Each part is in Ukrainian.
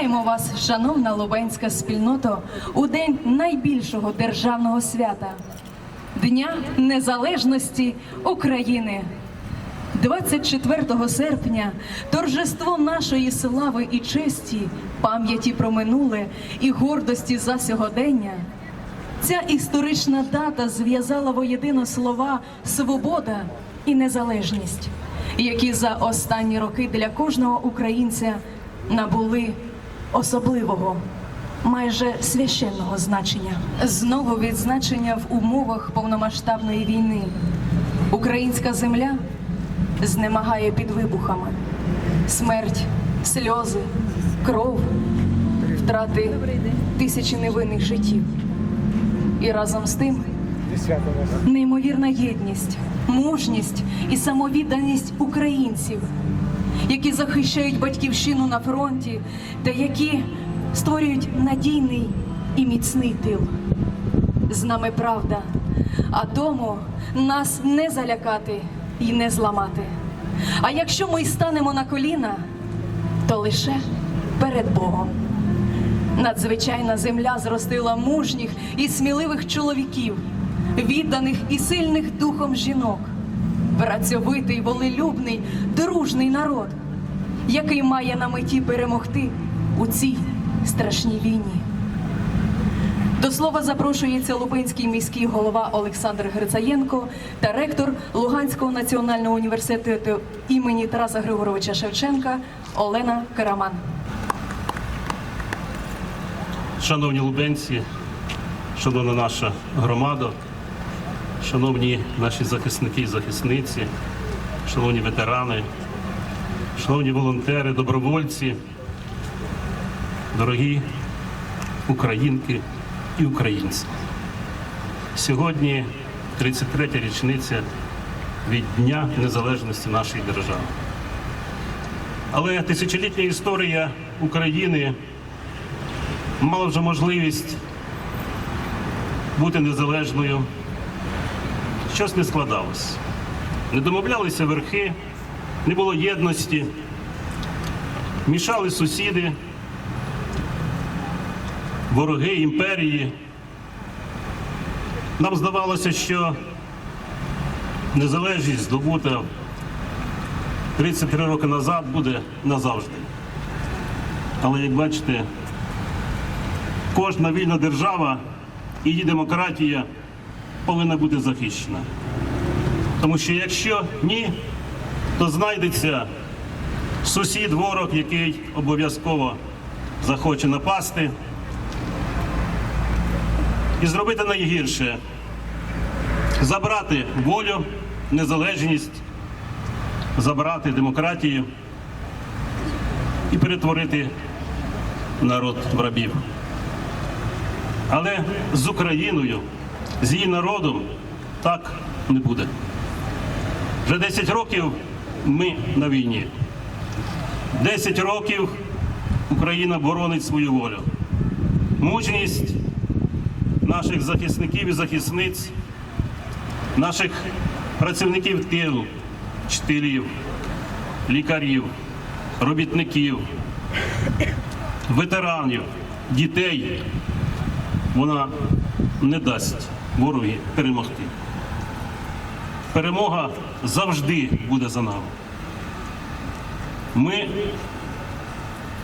Вітаємо вас, шановна лубенська спільнота, у день найбільшого державного свята Дня Незалежності України. 24 серпня торжество нашої слави і честі, пам'яті про минуле і гордості за сьогодення. Ця історична дата зв'язала воєдино слова свобода і незалежність, які за останні роки для кожного українця набули особливого, майже священного значення. Знову відзначення в умовах повномасштабної війни. Українська земля знемагає під вибухами. Смерть, сльози, кров, втрати тисячі невинних життів. І разом з тим неймовірна єдність, мужність і самовідданість українців, які захищають батьківщину на фронті та які створюють надійний і міцний тил. З нами правда, а тому нас не залякати і не зламати. А якщо ми й станемо на коліна, то лише перед Богом. Надзвичайна земля зростила мужніх і сміливих чоловіків, відданих і сильних духом жінок, працьовитий, волелюбний, дружний народ, який має на меті перемогти у цій страшній війні. До слова запрошується Лубенський міський голова Олександр Грицаєнко та ректор Луганського національного університету імені Тараса Григоровича Шевченка Олена Караман. Шановні лубенці, шановна наша громада, шановні наші захисники і захисниці, шановні ветерани, шановні волонтери, добровольці, дорогі українки і українці. Сьогодні 33-я річниця від Дня Незалежності нашої держави. Але тисячолітня історія України мала вже можливість бути незалежною. Щось не складалось. Не домовлялися верхи, не було єдності, мішали сусіди, вороги імперії. Нам здавалося, що незалежність здобута 33 роки назад буде назавжди. Але як бачите, кожна вільна держава і її демократія повинна бути захищена. Тому що якщо ні, то знайдеться сусід, ворог, який обов'язково захоче напасти і зробити найгірше забрати волю, незалежність, забрати демократію і перетворити народ в рабів. Але з Україною, з її народом так не буде. Вже 10 років ми на війні. 10 років Україна боронить свою волю. Мужність наших захисників і захисниць, наших працівників тилу, вчителів, лікарів, робітників, ветеранів, дітей вона не дасть ворогі перемогти. Перемога завжди буде за нами. Ми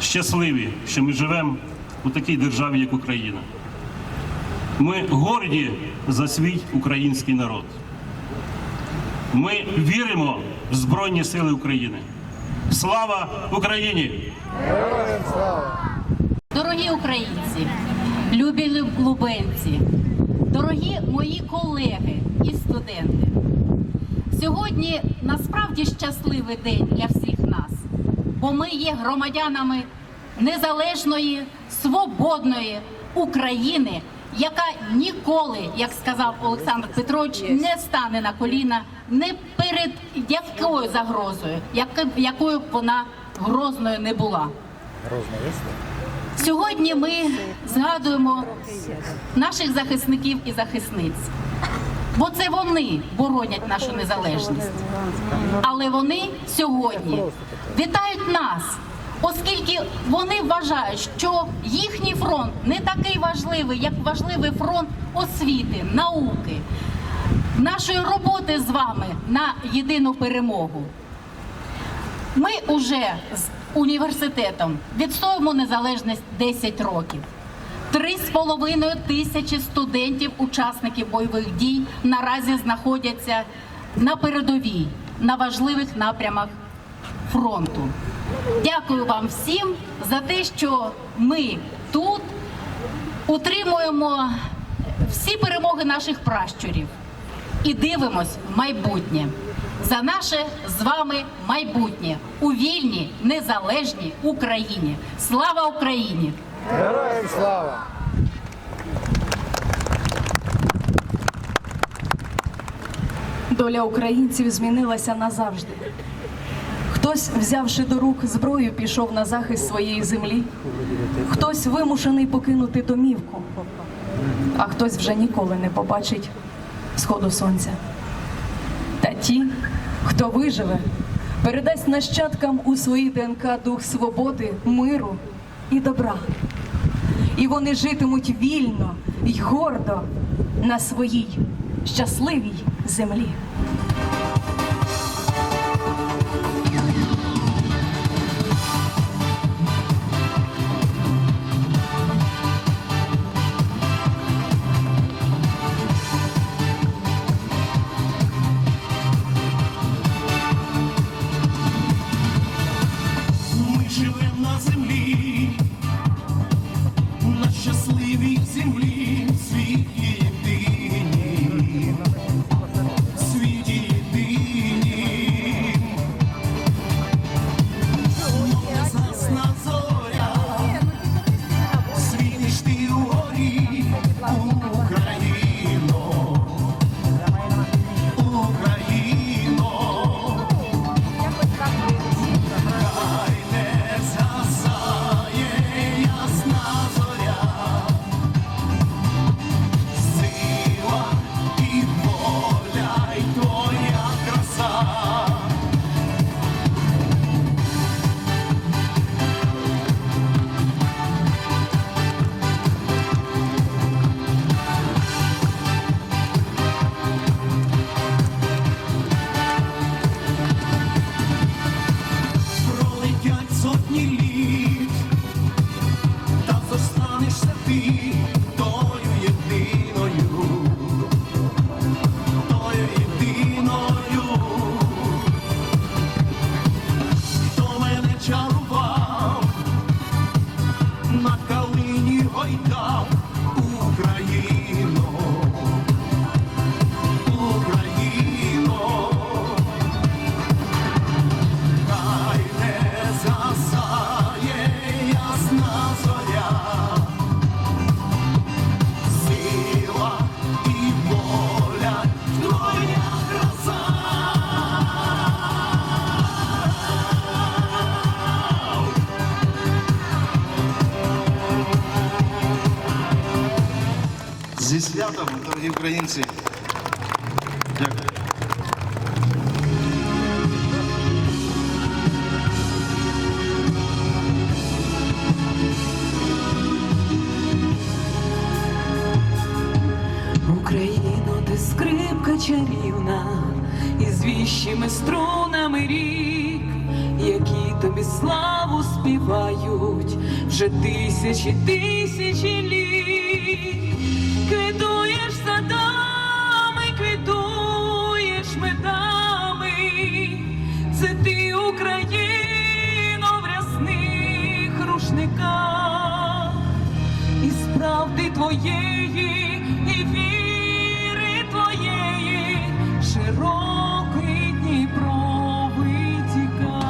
щасливі, що ми живемо у такій державі, як Україна. Ми горді за свій український народ. Ми віримо в Збройні Сили України. Слава Україні! Дорогі українці, любі лю- лубенці, дорогі мої колеги і студенти. Сьогодні насправді щасливий день для всіх нас, бо ми є громадянами незалежної, свободної України, яка ніколи, як сказав Олександр Петрович, не стане на коліна не перед якою загрозою, якою б вона грозною не була. Сьогодні ми згадуємо наших захисників і захисниць, бо це вони боронять нашу незалежність. Але вони сьогодні вітають нас оскільки вони вважають, що їхній фронт не такий важливий, як важливий фронт освіти, науки, нашої роботи з вами на єдину перемогу. Ми уже з університетом відстоюємо незалежність 10 років. Три з половиною тисячі студентів, учасників бойових дій, наразі знаходяться на передовій на важливих напрямах фронту. Дякую вам всім за те, що ми тут утримуємо всі перемоги наших пращурів і дивимось в майбутнє за наше з вами майбутнє у вільній незалежній Україні. Слава Україні! Героям слава! Доля українців змінилася назавжди. Хтось, взявши до рук зброю, пішов на захист своєї землі, хтось вимушений покинути домівку, а хтось вже ніколи не побачить сходу сонця. Та ті, хто виживе, передасть нащадкам у своїй ДНК дух свободи, миру і добра. І вони житимуть вільно й гордо на своїй щасливій землі. Українці. Дякую. Україно, скрипка чарівна, із віщими струнами рік, які тобі славу співають вже тисячі тисячі літ. Квітуєш Україно в рясних рушниках. І справди твоєї, і віри твоєї, широкий Дніпро витіка.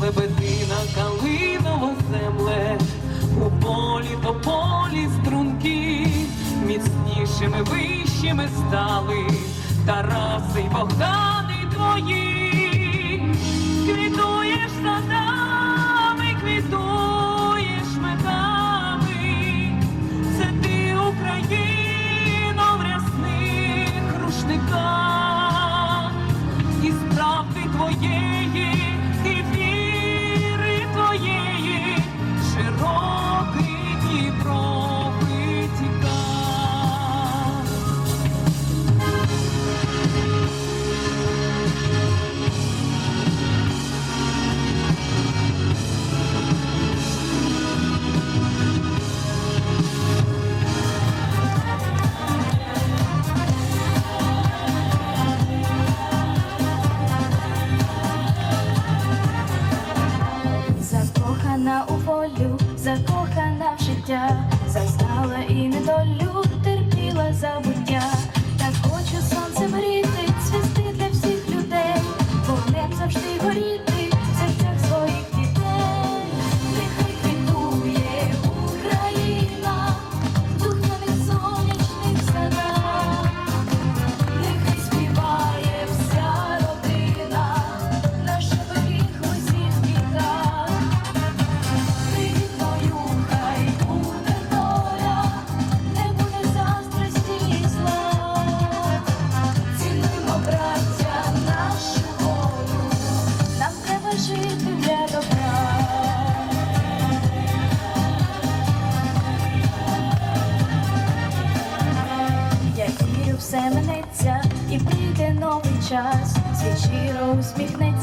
Лебедина калинова земле, у полі то полі струнки, міцнішими, вищими стали Тараси й Богдани твої, квітуєш садами, yeah. Час, свій щиро усміхне